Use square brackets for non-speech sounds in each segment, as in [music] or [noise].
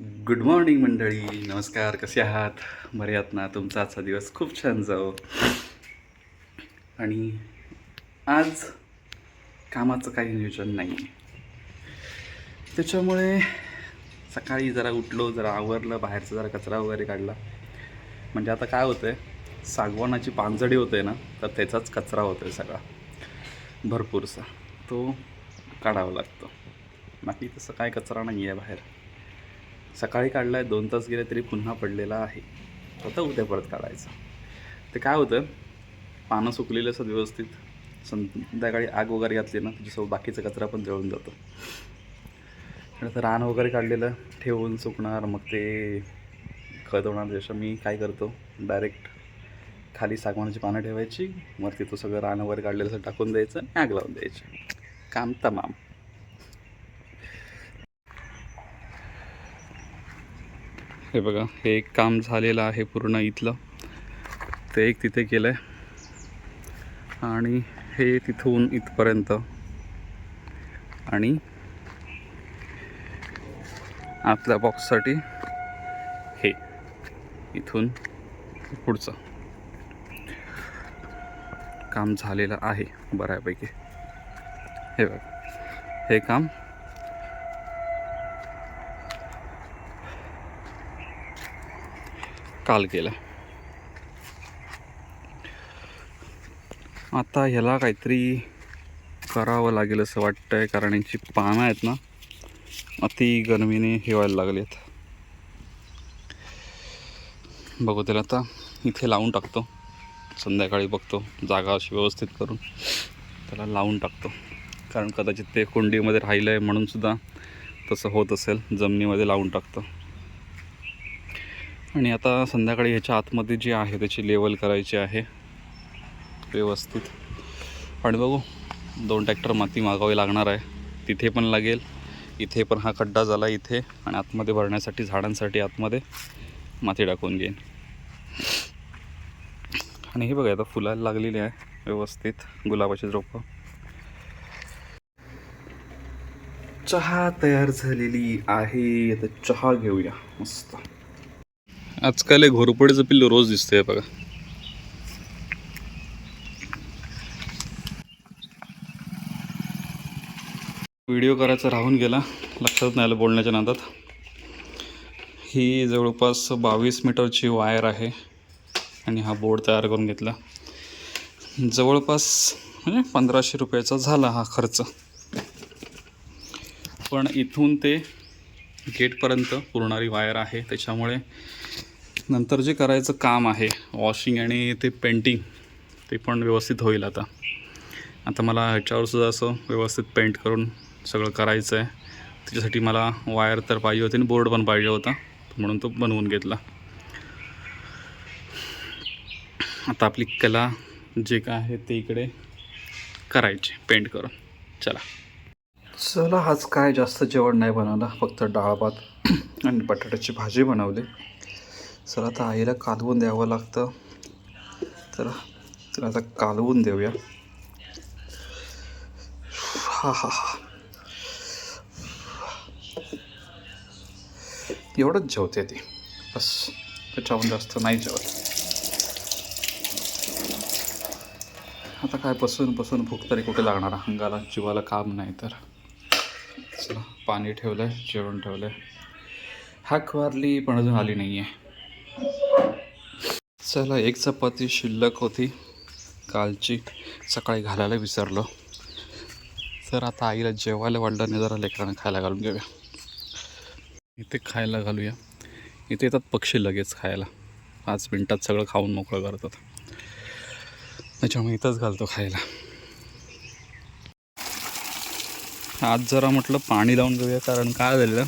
Good morning मंडळी. नमस्कार. कसे आहात? बरे आहात ना? तुमचा आजचा दिवस खूप छान जाओ आणि आज कामाचं काही नियोजन नाही. आहे त्याच्यामुळे सकाळी जरा उठलो जरा आवरलं बाहेरचा जरा कचरा वगैरे काढला. म्हणजे आता काय होतं आहे सागवानाची पानझडी होते ना तर त्याचाच कचरा होतो आहे सगळा. भरपूरसा. तो काढावा लागतो. बाकी तसं काय कचरा नाही आहे बाहेर. सकाळी काढला आहे दोन तास गेले तरी पुन्हा पडलेला आहे. आता उद्या परत काढायचं. ते काय होतं पानं सुकलेलं असतात व्यवस्थित. संध्याकाळी आग वगैरे घातली ना त्याच्यासोबत बाकीचा कचरा पण जळून जातो. तर रान वगैरे काढलेलं ठेवून सुकणार मग ते खत होणार जसं मी काय करतो डायरेक्ट खाली सागवानाची पानं ठेवायची वरती तो सगळं रान वगैरे काढलेलं असं टाकून द्यायचं आणि आग लावून द्यायची. काम तमाम. हे बघा हे एक काम झालेलं आहे पूर्ण इथलं. ते एक तिथे केलं आहे आणि हे तिथून इथपर्यंत. आणि आतल्या बॉक्ससाठी हे इथून पुढचं काम झालेलं आहे बऱ्यापैकी. हे बघा हे काम काल केलं. आता ह्याला काहीतरी करावं लागेल असं वाटतंय कारण यांची पानं आहेत ना अति गरमीने हे व्हायला लागली आहेत बघू त्याला आता इथे लावून टाकतो. संध्याकाळी बघतो जागा अशी व्यवस्थित करून त्याला लावून टाकतो. कारण कदाचित ते कुंडीमध्ये राहिलं आहे म्हणूनसुद्धा तसं होत असेल जमिनीमध्ये लावून टाकतो. आणि आता संध्याकाळी ह्याच्या आतमध्ये जी आहे त्याची लेवल करायची आहे. व्यवस्थित. आणि बघू दोन ट्रॅक्टर माती मागावी लागणार आहे. तिथे पण लागेल. इथे पण हा खड्डा झाला इथे. आणि आतमध्ये भरण्यासाठी झाडांसाठी आतमध्ये माती टाकून घेईन. आणि हे बघा आता फुलायला लागलेली आहे. व्यवस्थित. गुलाबाची रोपं. चहा तयार झालेली आहे. आता चहा घेऊया. मस्त. आजकाल एक घोरपडीचं पिल्लू रोज दिसतंय बघा. व्हिडिओ करायचा राहून गेला लक्षात नाही आलं बोलण्याच्या नादात. ही जवळपास बावीस मीटरची वायर आहे आणि हा बोर्ड तयार करून घेतला. जवळपास म्हणजे पंधराशे रुपयाचा झाला हा खर्च. पण इथून ते गेटपर्यंत पुरणारी वायर आहे त्याच्यामुळे नंतर जे करायचं काम आहे वॉशिंग आणि ते पेंटिंग ते पण व्यवस्थित होईल आता. आता मला ह्याच्यावर सुद्धा असं व्यवस्थित पेंट करून सगळं करायचं आहे त्याच्यासाठी मला वायर तर पाहिजे होती आणि बोर्ड पण पाहिजे होता. म्हणून तो बनवून घेतला. आता आपली कला जे काय आहे ते इकडे करायचे पेंट करून. चला. चला आज काय जास्त जेवण नाही बनवलं. फक्त डाळ भात आणि बटाट्याची भाजी बनवली. सर आता आईला कालवून द्यावं लागतं. तर तर आता कालवून देऊया. हा हा हा. एवढंच जेवते ती. बस. त्याच्याहून जास्त नाही जेवत. आता काय बसून बसून भूक तरी कुठे लागणार? अंगाला जीवाला काम नाही तर. चला पाणी ठेवलं आहे जेवण ठेवलं आहे हाक वारली पण अजून आली नाही आहे चला एक चपाती शिल्लक होती. कालची सकाळी घालायला विसरलो. तर आता आईला जेवायला वाढलं नाही जरा लेकरांना खायला घालून घेऊया. इथे खायला घालूया. इथे येतात पक्षी लगेच खायला. पाच मिनटात सगळं खाऊन मोकळं करतात. त्याच्यामुळे इथंच घालतो खायला. आज जरा म्हटलं पाणी लावून घेऊया कारण काय झालेलं?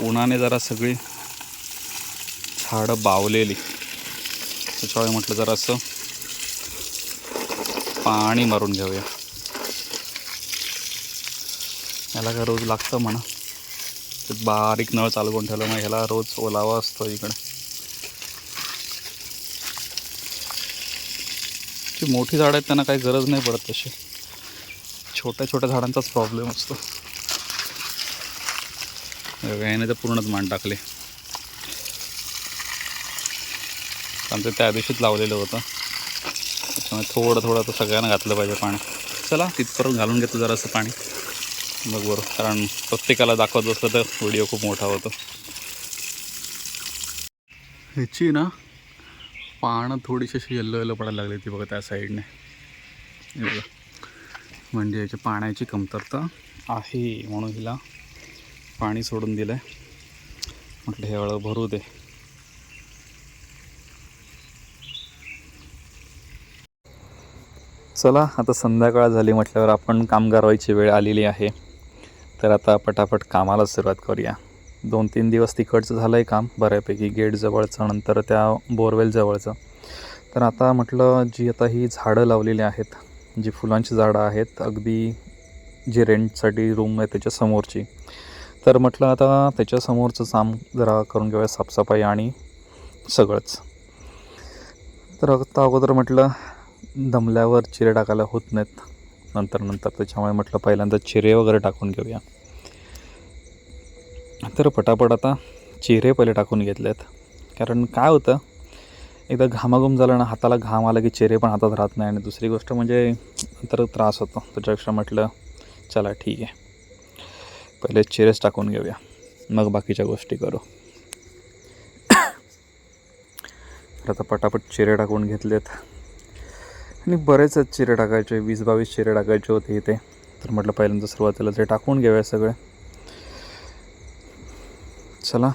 उन्हाने जरा सगळी झाडं बावलेली. त्याच्यामुळे म्हटलं जरा असं पाणी मारून घेऊया. याला काय रोज लागतं म्हणा. ते बारीक नळ चालू करून ठेवलं मग ह्याला रोज ओलावा असतो इकडे. जी मोठी झाडं आहेत त्यांना काही गरज नाही पडत तशी. छोट्या छोट्या झाडांचाच प्रॉब्लेम असतो. याने तर पूर्णच मान टाकले. आमचं त्या दिवशीच लावलेलं होतं. त्याच्यामुळे थोडं थोडं तर सगळ्यांना घातलं पाहिजे पाणी. चला तिथपर्यंत घालून घेतो जरासं पाणी. मग बरं कारण प्रत्येकाला दाखवत असलं तर व्हिडिओ खूप मोठा होतो. ह्याची ना पानं थोडीशी अशी येल्लो येल्लो पडायला लागली ती बघा त्या साईडने बघा. म्हणजे याच्या पाण्याची कमतरता आहे म्हणून हिला पाणी सोडून दिलं आहे म्हटलं हे वेळ भरू दे. चला आता संध्याकाळ झाली म्हटल्यावर आपण कामगार व्हायची वेळ आलेली आहे. तर आता पटापट कामाला सुरुवात करूया. दोन तीन दिवस तिकडचं झालं आहे काम बऱ्यापैकी गेट जवळचं नंतर त्या बोरवेल जवळचं. तर आता म्हटलं जी आता ही झाडं लावलेली आहेत जी फुलांची झाडं आहेत अगदी जी रेंटसाठी रूम आहे त्याच्यासमोरची तर म्हटलं आता त्याच्यासमोरचं काम जरा करून घेऊया साफसफाई आणि सगळंच. तर आता अगोदर म्हटलं दमल्यावर चिरे टाकायला होत नाहीत. नंतर नंतर त्याच्यामुळे म्हटलं पहिल्यांदा चिरे वगैरे टाकून घेऊया. तर पटापट आता चिरे पहिले टाकून घेतलेत. कारण काय होतं एकदा घामाघूम झालं ना हाताला घाम आला की चेहरे पण हातात राहत नाही. आणि दुसरी गोष्ट म्हणजे तर त्रास होतो. त्याच्यापेक्षा म्हटलं चला ठीक आहे. पहिले चेहरेच टाकून घेऊया. मग बाकीच्या गोष्टी करू. [coughs] तर आता पटापट चिरे टाकून घेतलेत. आणि बरेच चिरे टाकायचे वीस बावीस चिरे टाकायचे होते इथे. तर म्हटलं पहिल्यांदा सुरुवातीला ते टाकून घेऊया सगळे. चला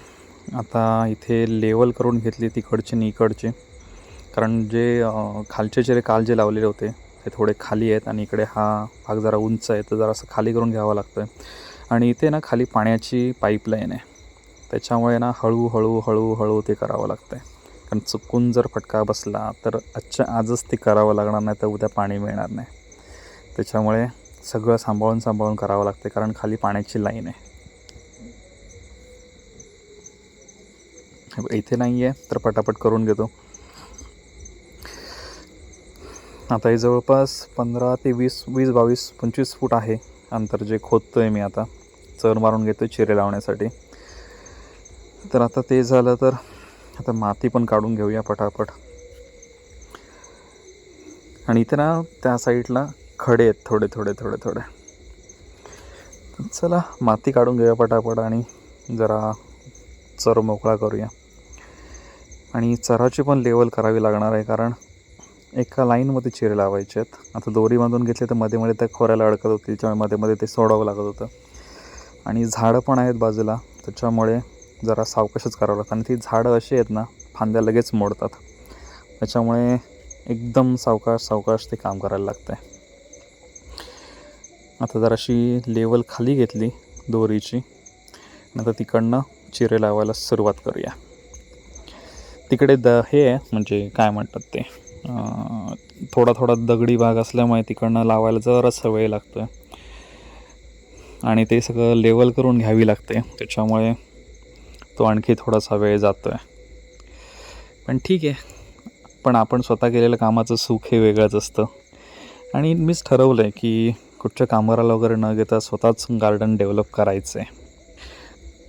आता इथे लेवल करून घेतली तिकडचे आणि इकडचे. कारण जे खालचे चिरे काल जे लावलेले होते ते थोडे खाली आहेत आणि इकडे हा भाग जरा उंच आहे तर जरा असं खाली करून घ्यावा लागतो आहे आणि इथे ना खाली पाण्याची पाईपलाईन आहे. त्याच्यामुळे ना हळूहळू हळूहळू ते करावं लागतं आहे कारण चुकून जर फटका बसला तर आजच्या आजच ते करावं लागणार नाही तर उद्या पाणी मिळणार नाही. त्याच्यामुळे सगळं सांभाळून सांभाळून करावं लागते कारण खाली पाण्याची लाईन आहे. इथे नाही आहे तर पटापट करून घेतो. आता हे जवळपास पंधरा ते वीस वीस बावीस पंचवीस फूट आहे अंतर जे खोदतो आहे मी आता. चर मारून घेतो चिरे लावण्यासाठी. तर आता ते झालं तर आता माती पण काढून घेऊया पटापट. आणि इथे ना त्या साईडला खडे आहेत थोडे थोडे थोडे थोडे. चला माती काढून घेऊया पटापट आणि जरा चर मोकळा करूया. आणि चराची पण लेवल करावी लागणार आहे कारण एका लाईनमध्ये चिरे लावायचे आहेत. आता दोरी बांधून घेतले तर मध्ये मध्ये त्या खोऱ्याला अडकत होतील त्यामुळे मध्ये मध्ये ते सोडावं लागत होतं. आणि झाडं पण आहेत बाजूला त्याच्यामुळे जरा सावकाशच करावं लागतं. आणि ती झाडं अशी आहेत ना फांद्या लगेच मोडतात. त्याच्यामुळे एकदम सावकाश सावकाश ते काम करायला लागतं आहे आता जराशी लेवल खाली घेतली दोरीची. आता तिकडनं चिरे लावायला सुरुवात करूया. तिकडे द हे आहे म्हणजे काय म्हणतात ते थोडा थोडा दगडी भाग असल्यामुळे तिकडनं लावायला जरासा वेळ लागतो आहे आणि ते सगळं लेवल करून घ्यावी लागते. त्याच्यामुळे तो आणखी थोडासा वेळ जातो आहे पण ठीक आहे. पण आपण स्वतः केलेलं कामाचं सुख हे वेगळंच असतं. आणि मीच ठरवलं आहे की कुठच्या कामगाराला वगैरे न घेता स्वतःच गार्डन डेव्हलप करायचं आहे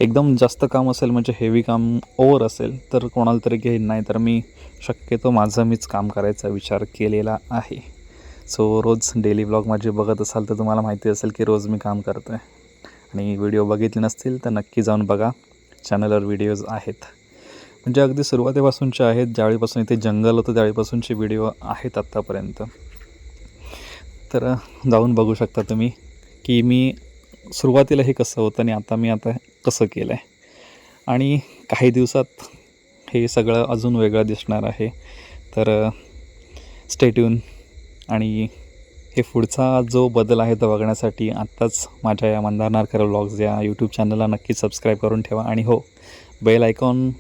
एकदम जास्त काम असेल म्हणजे हेवी काम ओवर असेल तर कोणाला तरी घेईन. नाही तर मी शक्यतो माझं मीच काम करायचा विचार केलेला आहे. सो रोज डेली ब्लॉग माझे बघत असाल तर तुम्हाला माहिती असेल की रोज मी काम करतो आहे आणि व्हिडिओ बघितले नसतील तर नक्की जाऊन बघा. चॅनलवर व्हिडिओज आहेत. म्हणजे अगदी सुरुवातीपासूनचे आहेत ज्यावेळीपासून इथे जंगल होतं त्यावेळीपासूनचे व्हिडिओ आहेत आत्तापर्यंत. तर जाऊन बघू शकता तुम्ही की मी सुरुवातीला हे कसं होतं आणि आता मी आता कसं केलं आहे आणि काही दिवसात हे सगळं अजून वेगळं दिसणार आहे. तर स्टेट्यून आणि हे पुढचा जो बदल आहे तो बघण्यासाठी आत्ताच माझ्या या मंदार नारकर ब्लॉग्स या यूट्यूब चॅनलला नक्की सबस्क्राईब करून ठेवा. आणि हो बेल आयकॉन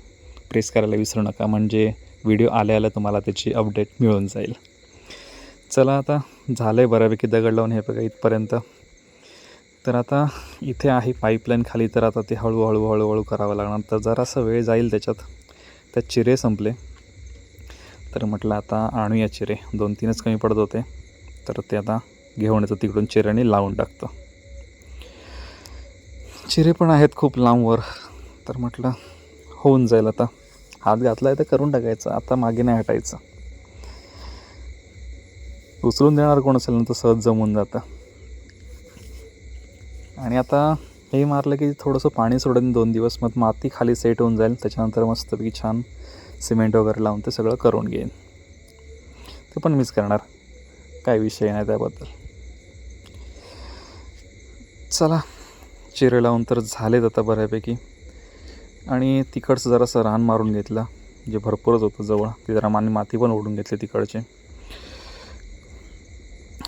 प्रेस करायला विसरू नका. म्हणजे व्हिडिओ आल्या आल्या तुम्हाला त्याची अपडेट मिळून जाईल. चला आता झालं आहे बऱ्यापैकी दगड लावून हे बघा इथपर्यंत. तर आता इथे आहे पाईपलाईन खाली तर आता ते हळूहळू हळूहळू करावं लागणार. तर जरासा वेळ जाईल त्याच्यात. त्यात चिरे संपले. तर म्हटलं आता आणूया चिरे. दोन तीनच कमी पडत होते. तर ते आता घेऊन येतो तिकडून चिऱ्याने लावून टाकतो. चिरे पण आहेत खूप लांबवर. तर म्हटलं होऊन जाईल आता. हात घातला आहे तर करून टाकायचं. आता मागे नाही हटायचं. उचलून देणार कोण असेल ना तर सहज जमून जातं. आणि आता हे मारलं की थोडंसं पाणी सोडून दोन दिवस मग माती खाली सेट होऊन जाईल. त्याच्यानंतर मस्तपैकी छान सिमेंट वगैरे लावून ते सगळं करून घेईन. ते पण मिस करणार. काय विषय नाही त्याबद्दल. चला चिरे लावून तर झालेत आता बऱ्यापैकी. आणि तिकडचं जरासं रान मारून घेतलं जे भरपूरच होतं जवळ. ते जरा माने माती पण ओढून घेतली तिकडचे.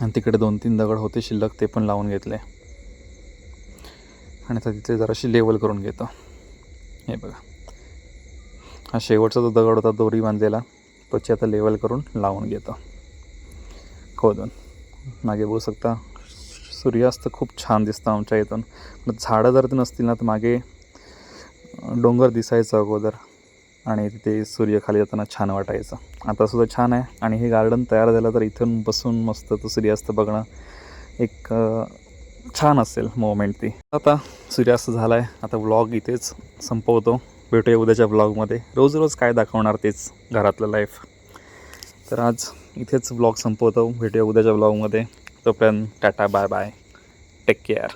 आणि तिकडे दोन तीन दगड होते शिल्लक ते पण लावून घेतले. आणि आता तिथे जराशी लेवल करून घेतो. हे बघा. हा शेवटचा जो दगड होता दोरी बांधलेला तोची आता लेवल करून लावून घेतो. खोदून मागे बघू शकता सूर्यास्त खूप छान दिसतं आमच्या इथून. पण झाडं जर ते नसतील ना तर मागे डोंगर दिसायचं अगोदर. आणि तिथे सूर्य खाली जाताना छान वाटायचं. आता सुद्धा छान आहे. आणि हे गार्डन तयार झालं तर इथून बसून मस्त तो सूर्यास्त बघणं एक छान असेल मोमेंट ती. आता सूर्यास्त झाला आहे आता व्लॉग इथेच संपवतो. भेटूया उद्याच्या व्लॉगमध्ये रोज रोज काय दाखवणार तेच घरातलं लाईफ तर आज इथेच ब्लॉग संपवतो. भेटूया उद्याच्या ब्लॉगमध्ये तोपर्यंत tata bye bye take care